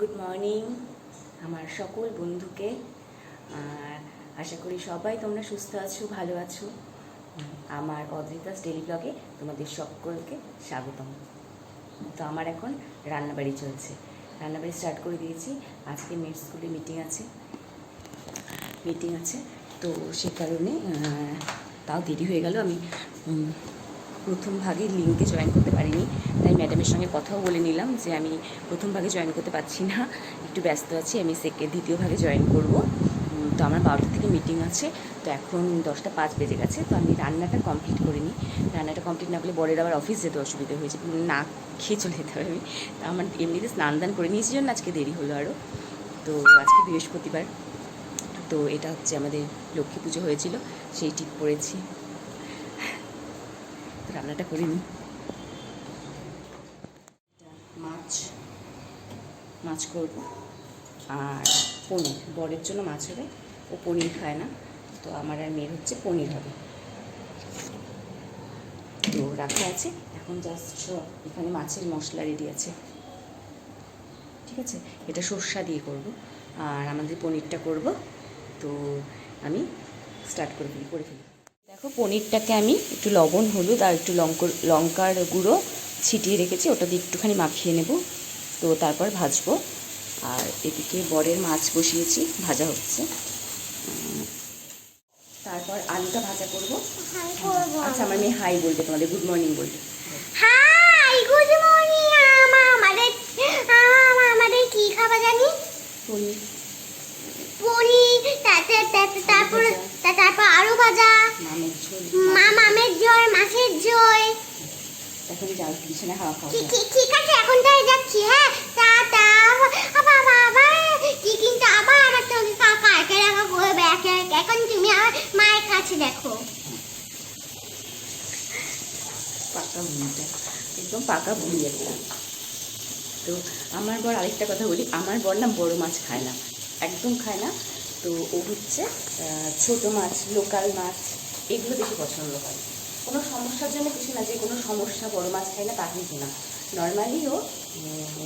Good morning আমার সকল বন্ধুকে। আর আশা করি সবাই তোমরা সুস্থ আছো, ভালো আছো। আমার অদ্রিতাস ডেলি ব্লগে তোমাদের সকলকে স্বাগতম। তো আমার এখন রান্নাবাড়ি চলছে। রান্নাবাড়ি স্টার্ট করে দিয়েছি। আজকে মেয়ের স্কুলে মিটিং আছে। মিটিং আছে। তো সে কারণে তাও দেরি হয়ে গেল। আমি প্রথম ভাগে লিঙ্কে জয়েন করতে পারিনি, তাই ম্যাডামের সঙ্গে কথাও বলে নিলাম যে আমি প্রথম ভাগে জয়েন করতে পারছি না, একটু ব্যস্ত আছি, আমি সেকেন্ড দ্বিতীয় ভাগে জয়েন করব। তো আমার বারোটা থেকে মিটিং আছে, তো এখন দশটা পাঁচ বেজে গেছে, তো আমি রান্নাটা কমপ্লিট করিনি। রান্নাটা কমপ্লিট না করলে বরের আবার অফিস যেতে অসুবিধা হয়েছে, না খেয়ে চলে যেতে হবে। আমি তা আমার এমনিতে স্নান দান করে নিয়েছি জন্য আজকে দেরি হলো আরও তো আজকে বৃহস্পতিবার, তো এটা হচ্ছে আমাদের লক্ষ্মী পুজো হয়েছিল, সেই ঠিক পড়েছি। রান্নাটা করে নিই। মাছ মাছ করব। আর পনির, বরের জন্য মাছ হবে। ও পনির খায় না, তো আমার আর মেয়ের হচ্ছে পনির হবে। তো রাখা আছে। এখন জাস্ট এখানে মাছের মশলা রেডি আছে। ঠিক আছে? এটা সর্ষা দিয়ে করব। আর আমাদের পনিরটা করব। তো আমি স্টার্ট করে ফেলি করে ফেলি। দেখো পনিরটাকে আমি একটু লবণ হলুদ আর একটু লঙ্ক লঙ্কার গুঁড়ো ছিটিয়ে রেখেছি ওটা দিয়ে একটুখানি মাখিয়ে নেব। তো তারপর ভাজবো। আর এদিকে বরের মাছ বসিয়েছি ভাজা হচ্ছে। তারপর আলুটা ভাজা করব। আচ্ছা আমার মেয়ে হাই বলবে তোমাদের গুড মর্নিং বলবে। হাই গুড মর্নিং আমা আমাদের আমা আমাদের কি খাবার জানি? পনির। পনির তারপর তা- তারপর আলু ভাজা। মা মামের ঝোল মাছের ঝোল। এখন যাও বিছানায় হাওয়া খাওয়া ঠিক আছে এখন তাই যাচ্ছি হ্যাঁ। টাটা আবার আবার কি কিন্তু আবার আমার কাকা একে করবে একে। এখন তুমি আমার মায়ের কাছে দেখো। পাকা বুড়িটা একদম পাকা বুড়ি একটা। তো আমার বর আরেকটা কথা বলি আমার বর না বড় মাছ খায় না একদম খায় না। তো ও হচ্ছে ছোট মাছ লোকাল মাছ এগুলো বেশি পছন্দ করে কোনো সমস্যার জন্য কিছু না যে কোনো সমস্যা বড় মাছ খাই না তা কিন্তু না। নর্মালি ও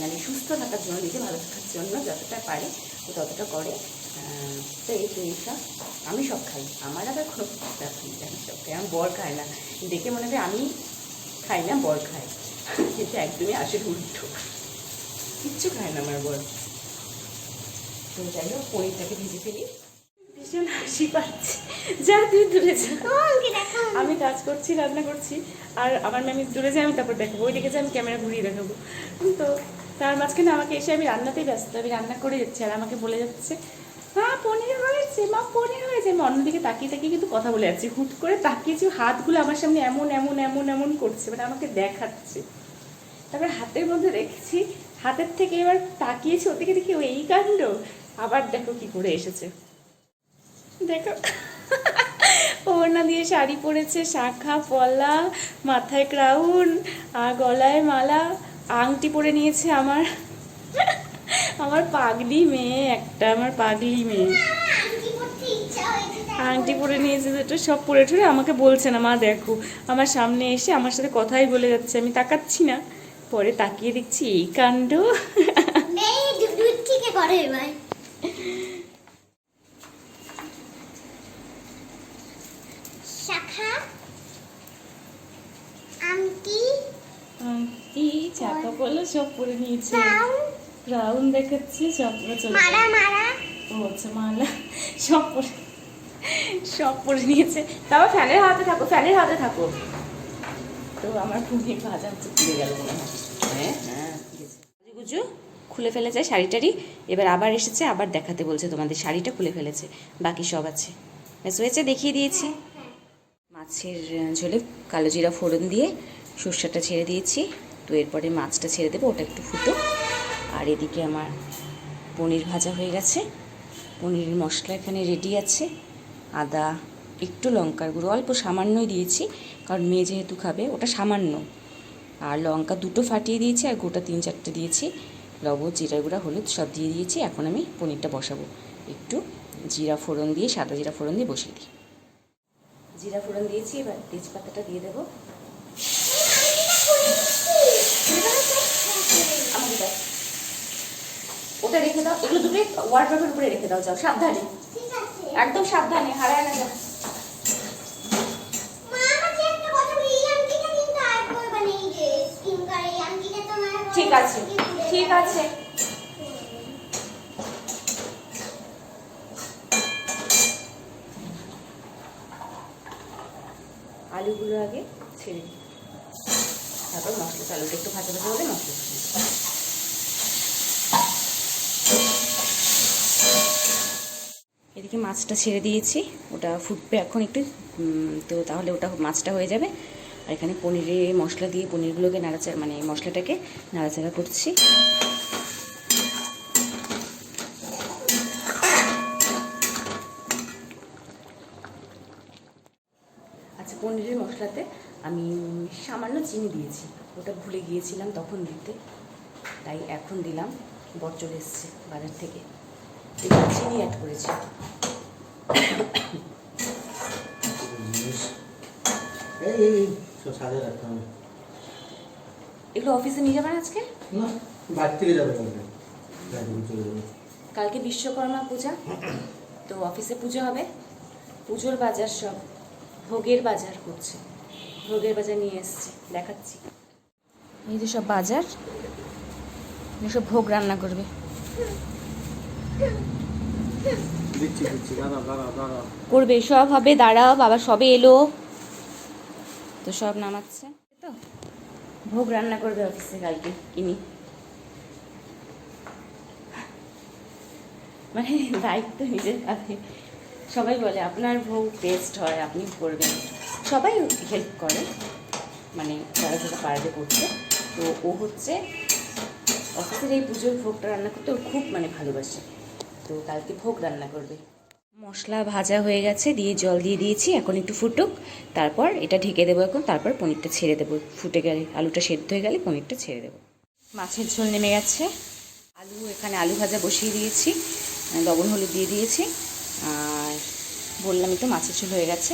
মানে সুস্থ থাকার জন্য নিজে ভালো থাকার জন্য যতটা পারে ও ততটা করে। তো এই জিনিসটা আমি সব খাই। আমার আবার নেই, আমি সব খাই। আমার বর খায় না। দেখে মনে হয় আমি খাই না বর খায়। কিন্তু একদমই আসে উল্টো। কিচ্ছু খায় না আমার বর। তো যাই হোক পনিরটাকে ভেজে ফেলি ভীষণ হাসি পাচ্ছে। যা তুই দূরে যা। আমি কাজ করছি রান্না করছি আর আমার ম্যামি দূরে যাই আমি তারপর দেখাবো। ওই যে আমি ক্যামেরা ঘুরিয়ে দেখাবো। তো তার মাঝখানে আমাকে এসে আমি রান্নাতেই ব্যস্ত আমি রান্না করে যাচ্ছি আর আমাকে বলে যাচ্ছে মা পনির হয়েছে মা পনির হয়েছে। আমি অন্যদিকে তাকিয়ে তাকিয়ে কিন্তু কথা বলে যাচ্ছি হুট করে তাকিয়েছি হাতগুলো আমার সামনে এমন এমন এমন এমন করছে মানে আমাকে দেখাচ্ছে। তারপর হাতের মধ্যে রেখেছি হাতের থেকে এবার তাকিয়েছি ওদিকে দেখি ও এই কাণ্ড। আবার দেখো কি করে এসেছে। দেখো, ওড়না দিয়ে শাড়ি পরেছে, শাখা পলা মাথায় ক্রাউন আর গলায় মালা, আংটি পরে নিয়েছে আমার। আমার পাগলি মেয়ে, একটা আমার পাগলি মেয়ে। আংটি পরে নিয়েছে দুটো সব পরে ঠরে আমাকে বলছে না, মা, দেখো, আমার সামনে এসে আমার সাথে কথাই বলে যাচ্ছে, আমি তাকাচ্ছি না। পরে তাকিয়ে দেখছি, এই কাণ্ড। থেকে এবার শাখা আংটি আংটি চাকা পলা সব পরে নিয়েছে। ক্রাউন রাউন্ড দেখাচ্ছে সব পরে চলে মারা মারা। ও আচ্ছা মালা সব পরে সব পরে নিয়েছে। তারপর ফ্যানের হাতে থাকো ফ্যানের হাতে থাকো। তো আমার পুরি ভাজা হচ্ছে পুড়ে গেল মনে হয়। হ্যাঁ হ্যাঁ। গুজু খুলে ফেলেছে শাড়ি টাড়ি। এবার আবার এসেছে আবার দেখাতে বলছে তোমাদের শাড়িটা খুলে ফেলেছে। বাকি সব আছে। ব্যাস হয়েছে দেখিয়ে দিয়েছি। মাছের ঝোলে কালো জিরা ফোড়ন দিয়ে সর্ষেটা ছেড়ে দিয়েছি। তো এরপরে মাছটা ছেড়ে দেবো, ওটা একটু ফুটো। আর এদিকে আমার পনির ভাজা হয়ে গেছে। পনিরের মশলা এখানে রেডি আছে। আদা, একটু লঙ্কার গুঁড়ো, অল্প সামান্যই দিয়েছি, কারণ মেয়ে যেহেতু খাবে, ওটা সামান্য। আর লঙ্কা দুটো ফাটিয়ে দিয়েছি, আর গোটা তিন চারটে দিয়েছি। লবণ জিরা গুঁড়া, হলুদ সব দিয়ে দিয়েছি, এখন আমি পনিরটা বসাবো। একটু জিরা ফোড়ন দিয়ে, সাদা জিরা ফোড়ন দিয়ে বসিয়ে দিই। জিরা ফোড়ন দিয়েছি, এবার তেজপাতাটা দিয়ে দেবো। ওটা রেখে দাও। এগুলো দুটোই ওয়ার্ড্রপের উপরে রেখে দাও যাও সাবধানে। ঠিক আছে একদম সাবধানে হারায় না যাও। ঠিক আছে ঠিক আছে। আলুগুলো আগে ছেড়ে দিই। তারপর মশলা আলুটা একটু ভাজা ভাজা হলে মশলা এদিকে মাছটা ছেড়ে দিয়েছি। ওটা ফুটবে এখন একটু। তো তাহলে ওটা মাছটা হয়ে যাবে। আর এখানে পনিরে মশলা দিয়ে পনিরগুলোকে নাড়াচাড়া মানে মশলাটাকে নাড়াচাড়া করছি। আচ্ছা পনিরের মশলাতে আমি সামান্য চিনি দিয়েছি। ওটা ভুলে গিয়েছিলাম তখন দিতে। তাই এখন দিলাম। বর চলে এসছে বাজার থেকে। চিনি অ্যাড করেছি। এগুলো অফিসে নিয়ে যাবেন আজকে? না বাড়ি থেকে যাবে কালকে। গাড়ি চলে যাবে। কালকে বিশ্বকর্মা পূজা তো অফিসে পুজো হবে। পুজোর বাজার সব ভোগের বাজার করছে। ভোগের বাজার নিয়ে এসছে দেখাচ্ছি। এই যে সব বাজার সব ভোগ রান্না করবে। করবে, সব হবে, দাঁড়াও, বাবা সবে এলো। তো সব নামাচ্ছে। তো, ভোগ রান্না করবে অফিসে কালকে, কিনি। মানে দায়িত্ব নিজের কাছে সবাই বলে, আপনার ভোগ টেস্ট হয়, আপনি করবেন। সবাই হেল্প করে মানে যারা যারা পারবে করতে। তো ও হচ্ছে, অফিসের এই পুজোর ভোগটা রান্না করতে ওর খুব মানে ভালোবাসে। তো কালকে ভোগ রান্না করবে। মশলা ভাজা হয়ে গেছে, দিয়ে জল দিয়ে দিয়েছি, এখন একটু ফুটুক। তারপর এটা ঢেকে দেবো এখন, তারপর পনিরটা ছেড়ে দেবো। ফুটে গেলে, আলুটা সেদ্ধ হয়ে গেলে পনিরটা ছেড়ে দেবো। মাছের ঝোল নেমে গেছে। আলু, এখানে আলু ভাজা বসিয়ে দিয়েছি, লবণ হলুদ দিয়ে দিয়েছি। আর বললাম একটু মাছের ঝোল হয়ে গেছে।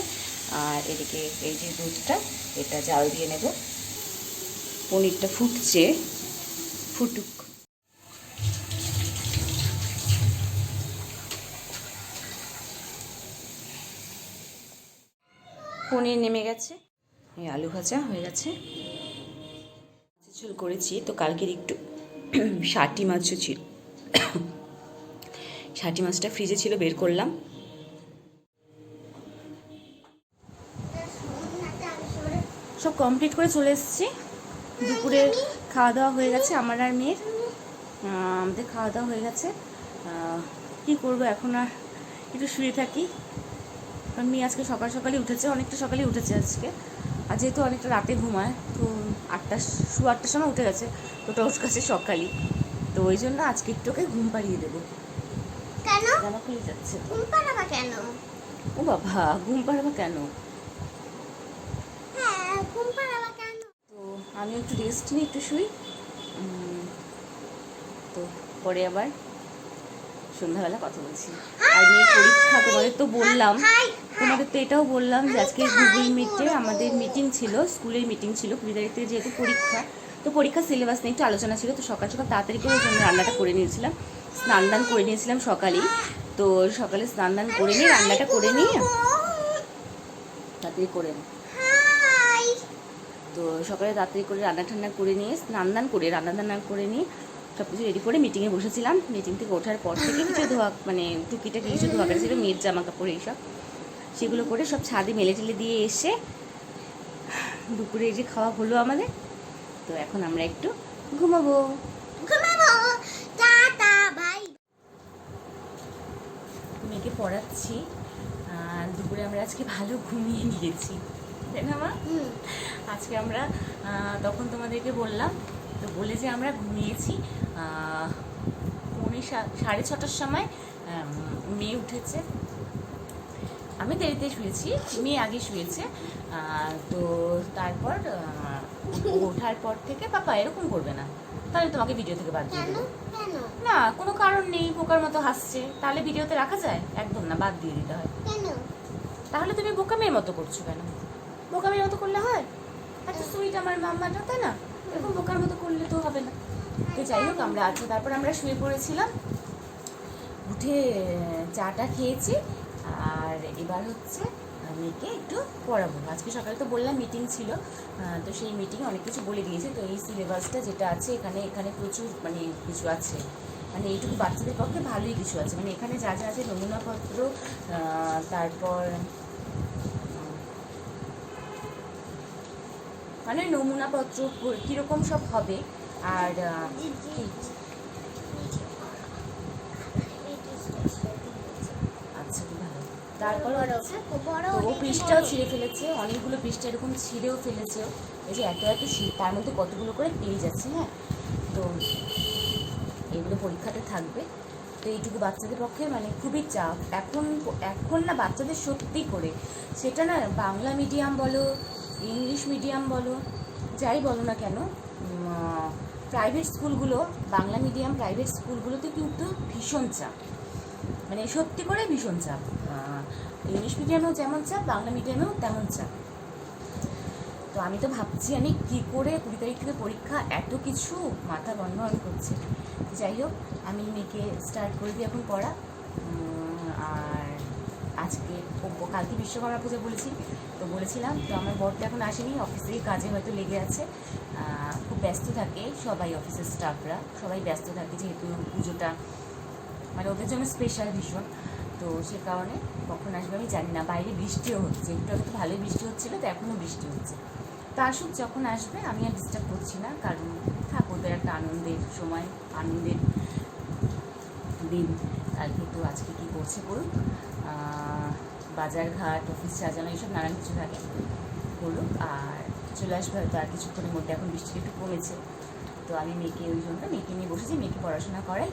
আর এদিকে এই যে দুধটা, এটা জাল দিয়ে নেব। পনিরটা ফুটছে, ফুটুক। পনির নেমে গেছে। এই আলু ভাজা হয়ে গেছে। ঝোল করেছি, তো কালকের একটু ষাটি মাছও ছিল। ষাটি মাছটা ফ্রিজে ছিল, বের করলাম। সব কমপ্লিট করে চলে এসেছি। দুপুরে খাওয়া দাওয়া হয়ে গেছে আমার আর মেয়ের। আমাদের খাওয়া দাওয়া হয়ে গেছে। কি করব, এখন আর একটু শুয়ে থাকি। কারণ মেয়ে আজকে সকাল সকালে উঠেছে অনেকটা সকালে উঠেছে আজকে। আর যেহেতু অনেকটা রাতে ঘুমায় তো আটটা শু আটটার সময় উঠে গেছে তো ওটা ওর কাছে সকালই। তো ওই জন্য আজকে একটু ওকে ঘুম পাড়িয়ে দেবো। কেন? জামা খুলে যাচ্ছে। ঘুম পাড়াবা কেন? ও বাবা ঘুম পাড়াবো কেন? হ্যাঁ ঘুম পাড়াবা কেন? তো আমি একটু রেস্ট নিই একটু শুই। তো পরে আবার সন্ধ্যাবেলা কথা বলছি। আর মেয়ের পরীক্ষা তোমাদের তো বললাম। হাই তোমাদের তো এটাও বললাম যে আজকে গুগল মিটে আমাদের মিটিং ছিল স্কুলের মিটিং ছিল কুড়ি তারিখ থেকে যেহেতু পরীক্ষা তো পরীক্ষার সিলেবাস নিয়ে একটু আলোচনা ছিল তো সকাল সকাল তাড়াতাড়ি করে জন্য রান্নাটা করে নিয়েছিলাম। স্নান দান করে নিয়েছিলাম সকালেই। তো সকালে স্নান দান করে নিয়ে রান্নাটা করে নিয়ে তাড়াতাড়ি করে নিই তো সকালে তাড়াতাড়ি করে রান্না ঠান্না করে নিয়ে স্নান দান করে রান্না টান্না করে নিয়ে সব কিছু রেডি করে মিটিংয়ে বসেছিলাম। মিটিং থেকে ওঠার পর থেকে কিছু ধোয়া মানে টুকিটাকি কিছু ধোয়া ছিল মেয়ের জামা কাপড় এইসব। সেগুলো করে সব ছাদে মেলে টেলে দিয়ে এসে দুপুরে যে খাওয়া হলো আমাদের। তো এখন আমরা একটু ঘুমাবো। মেয়েকে পড়াচ্ছি। আর দুপুরে আমরা আজকে ভালো ঘুমিয়ে নিয়েছি। তাই না মা? আজকে আমরা তখন তোমাদেরকে বললাম তো বলে যে আমরা ঘুমিয়েছি পৌনে সাড়ে ছটার সময় মেয়ে উঠেছে। আমি দেরিতে শুয়েছি মেয়ে আগে শুয়েছে। তো তারপর ওঠার পর থেকে পাপা এরকম করবে না। তাহলে তোমাকে ভিডিও থেকে বাদ দিয়ে দেবো। না কোনো কারণ নেই পোকার মতো হাসছে। তাহলে ভিডিওতে রাখা যায়? একদম না বাদ দিয়ে দিতে হয়। তাহলে তুমি বোকামের মতো করছ কেন? বোকামের মতো করলে হয়? এত সুইট আমার মাম্মাটা তাই না? এরকম বোকার মতো করলে তো হবে না। তো যাই হোক আমরা আজকে তারপর আমরা শুয়ে পড়েছিলাম। উঠে চাটা খেয়েছি। এবার হচ্ছে মেয়েকে একটু পড়াবো। আজকে সকালে তো বললাম মিটিং ছিল তো সেই মিটিংয়ে অনেক কিছু বলে দিয়েছে। তো এই সিলেবাসটা যেটা আছে, এখানে এখানে প্রচুর মানে কিছু আছে। মানে এইটুকু বাচ্চাদের পক্ষে ভালোই কিছু আছে। মানে এখানে যা যা আছে, নমুনাপত্র তারপর মানে নমুনাপত্র, কীরকম সব হবে, আর আহ, কি- আচ্ছা খুব ভালো তারপর ও বড়। ছিঁড়ে ফেলেছে অনেকগুলো পৃষ্ঠা এরকম ছিঁড়েও ফেলেছে। এই যে এত এত তার মধ্যে কতগুলো করে পেজ আছে হ্যাঁ? তো এগুলো পরীক্ষাতে থাকবে। তো এইটুকু বাচ্চাদের পক্ষে মানে খুবই চাপ। এখন এখন না বাচ্চাদের সত্যি করে। সেটা না বাংলা মিডিয়াম বলো ইংলিশ মিডিয়াম বলো যাই বলো না কেন প্রাইভেট স্কুলগুলো বাংলা মিডিয়াম প্রাইভেট স্কুলগুলোতে কিন্তু ভীষণ চাপ। মানে সত্যি করে ভীষণ চাপ। ইংলিশ মিডিয়ামেও যেমন চাপ, বাংলা মিডিয়ামেও তেমন চাপ। তো আমি তো ভাবছি আমি কী করে কুড়ি তারিখ থেকে পরীক্ষা, এত কিছু মাথা বন্ধ করছে। যাই হোক, আমি মেয়েকে স্টার্ট করে দিই এখন পড়া। আর আজকে কালকে বিশ্বকর্মা পুজো বলেছি। তো বলেছিলাম, তো আমার বরটা এখন আসেনি অফিসে কাজে হয়তো লেগে আছে। খুব ব্যস্ত থাকে সবাই অফিসের স্টাফরা সবাই ব্যস্ত থাকে যেহেতু পুজোটা মানে ওদের জন্য স্পেশাল ভীষণ। তো সে কারণে কখন আসবে আমি জানি না। বাইরে বৃষ্টিও হচ্ছে। একটু আগে তো ভালোই বৃষ্টি হচ্ছিল তো এখনও বৃষ্টি হচ্ছে। তা আসুক যখন আসবে আমি আর ডিস্টার্ব করছি না কারণ থাক ওদের একটা আনন্দের সময় আনন্দের দিন। কালকে তো আজকে কী করছে করুক আহ, বাজার ঘাট অফিস সাজানো এইসব নানান কিছু থাকে। করুক আর চলে আসবে হয়তো আর কিছুক্ষণের মধ্যে। এখন বৃষ্টিটা একটু কমেছে। তো আমি মেয়েকে ওই জন্য মেয়েকে নিয়ে বসেছি মেয়েকে পড়াশোনা করাই।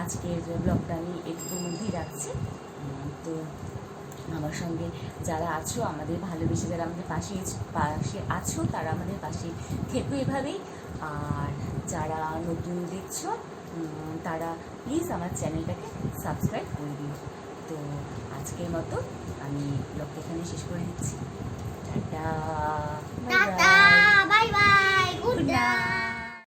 আজকের ব্লগটা আমি একটুর মধ্যেই রাখছি। তো আমার সঙ্গে যারা আছো আমাদের ভালোবেসে যারা আমাদের পাশে পাশে আছো তারা আমাদের পাশে থেকো এভাবেই। আর যারা নতুন দেখছ তারা প্লিজ আমার চ্যানেলটাকে সাবস্ক্রাইব করে দিও। তো আজকের মতো আমি ব্লগটা এখানে শেষ করে দিচ্ছি। Tata! Bye bye! Good night!